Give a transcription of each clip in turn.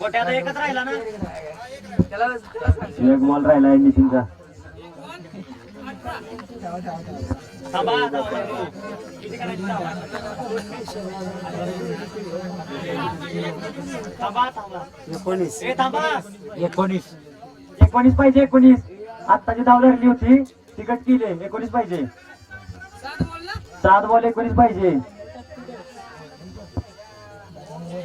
गोट्या आता एकच राहिला ना? एक बॉल राहिला आहे नितीनचा एकोणीस. एकोणीस. एकोणीस पाहिजे एकोणीस. आत्ताची धाव धरली होती. तिकट केले एकोणीस पाहिजे. सात बॉल एकोणीस पाहिजे. Oh,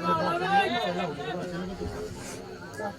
my God.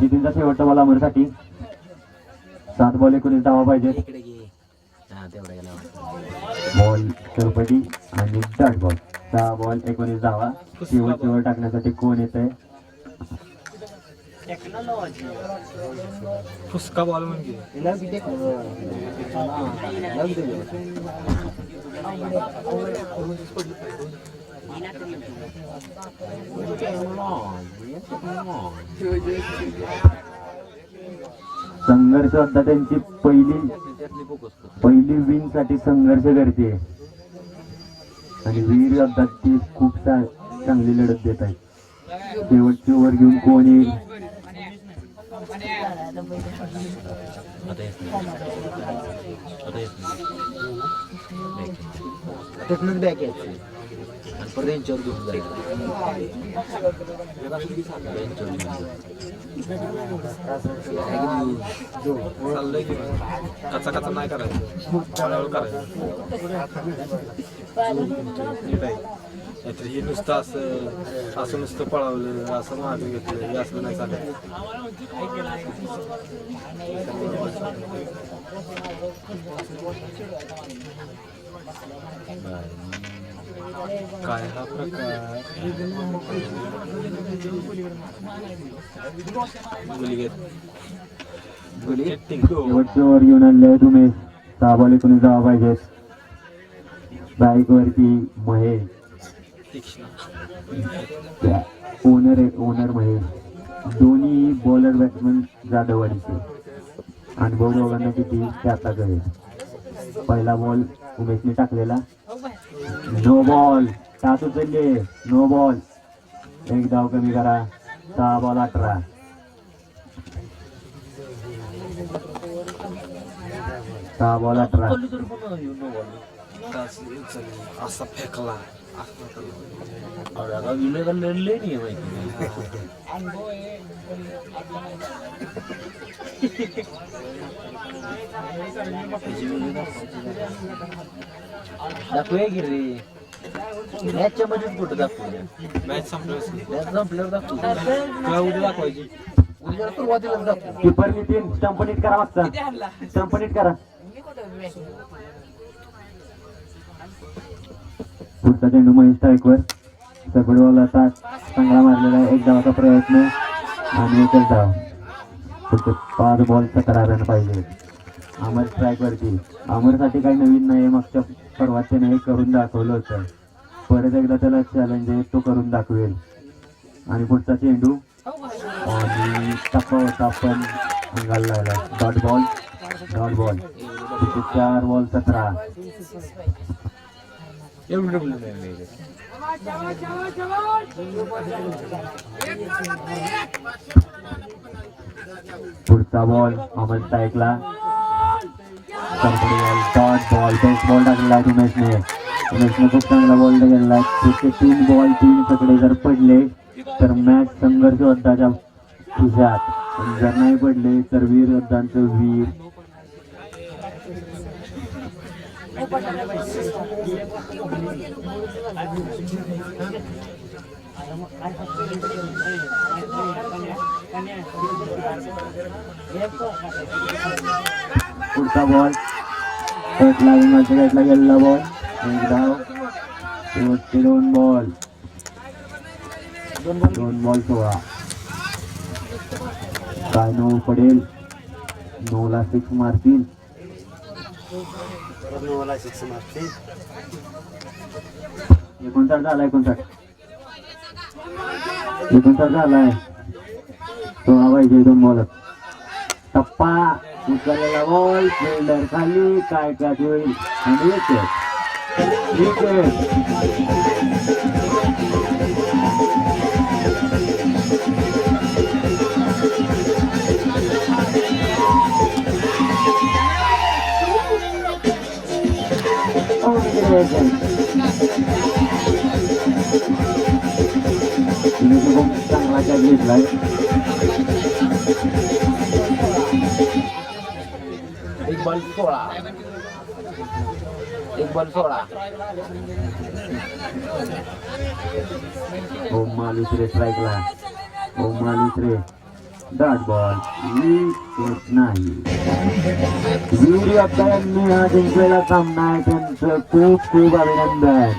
नितीनचा शेवटचा बॉल अमरसाठी सात बॉल एकोणीस धावा पाहिजे बॉल चौपटी आणि डॉट बॉल सहा बॉल एकोणीस धावा. शेवट शेवट टाकण्यासाठी कोण येत आहे फुसका बॉल म्हणजे संघर्ष आता त्यांची पहिली पहिली विनसाठी संघर्ष करते. आणि वीर आता ती खूप चांगली लढत देत आहेत. शेवटची ओव्हर घेऊन कोण येईल? आता येत नाही परत यांच्यावर घेऊन जायचं यांच्यावर की कचा कचा नाही करायचं. हळूहळू करायचं. नीट आहे नाहीतर हे नुसतं असं असं नुसतं पळावलं असं मागे घेतलं हे असं नाही चालत. काय हा प्रकार? घेऊन आणले तुम्ही. सहा बॉल एकोणीस धावा पाहिजेत बाईक वरती महेश ओनर आहे ओनर महेश दोन्ही बॉलर बॅट्समन जाधववाडीचे अनुभव दोघांना किती ते आता कळेल. पहिला बॉल उमेशने टाकलेला. नो बॉल सात उचलले नो बॉल एक धाव कमी करा सहा बॉल अठरा सहा बॉल अठरा असा फेकला आता नाही दाखवूया की रे मॅचच्या मध्येच कुठं दाखवूया मॅच संपल्यावर मॅच संपल्यावर दाखवू उद्या दाखवायची उद्या सुरुवातीलाच दाखवू किपर नितीन करा. मागचा स्टंप नीट करा पुढचा चेंडू महेश टाईकवर. सगळवाला तास चांगला मारलेला आहे. एक धावाचा प्रयत्न आणि एकच धाव. पुढचे पाच बॉल सतरा रन पाहिजे अमर स्ट्राईक अमरसाठी काही नवीन नाही मागच्या परवा त्याने करून दाखवलं होतं. परत एकदा त्याला चॅलेंज आहे. तो करून दाखवेल. आणि पुढचा चेंडू. आणि टप्पा होता पण अंगाला लागला डॉट बॉल डॉट बॉल चार बॉल सतरा. एवढं पुढचा ball Amar स्ट्राईकला ball dot ball best ball टाकलेला आहे उमेशने उमेशने खूप चांगला बॉल गेलेला आहे तीन बॉल तीन सगळे जर पडले तर मॅच संघर्ष योद्धाच्या खिशात जर नाही पडले तर वीर योद्धांचं वीर. पुढचा बॉल पेटला विमानच्या गेटला गेलेला बॉल एक धाव शेवटचे दोन बॉल दोन बॉल सोळा काय नऊ पडेल नऊला सिक्स मारतील एकोणसाठ झाला एकोणसाठ एकोणसाठ झालाय सोळा पाहिजे दोन बॉल टप्पा उचललेला बॉल फिल्डर खाली काय काय होईल आणि ठीक आहे चांगला कॅच घेतलाय एक बॉल सोळा एक बॉल सोळा Om Malusare स्ट्राईकला Om Malusare dot ball wicket नाही. वीर यांनी हा जिंकलेला सामना आहे त्यांचं खूप खूप अभिनंदन.